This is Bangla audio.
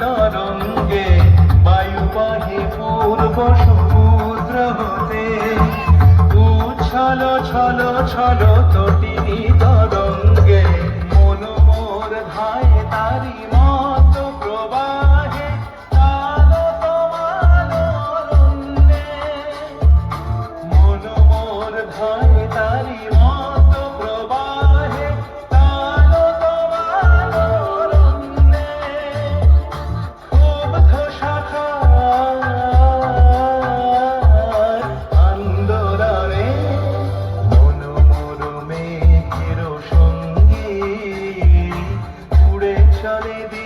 তরঙ্গে বায়ুবাহী পূর্ব সমুদ্র হতে। উচ্ছল ছল ছল তটিনী তরঙ্গে মনোমোর ধায় তারি মা shall be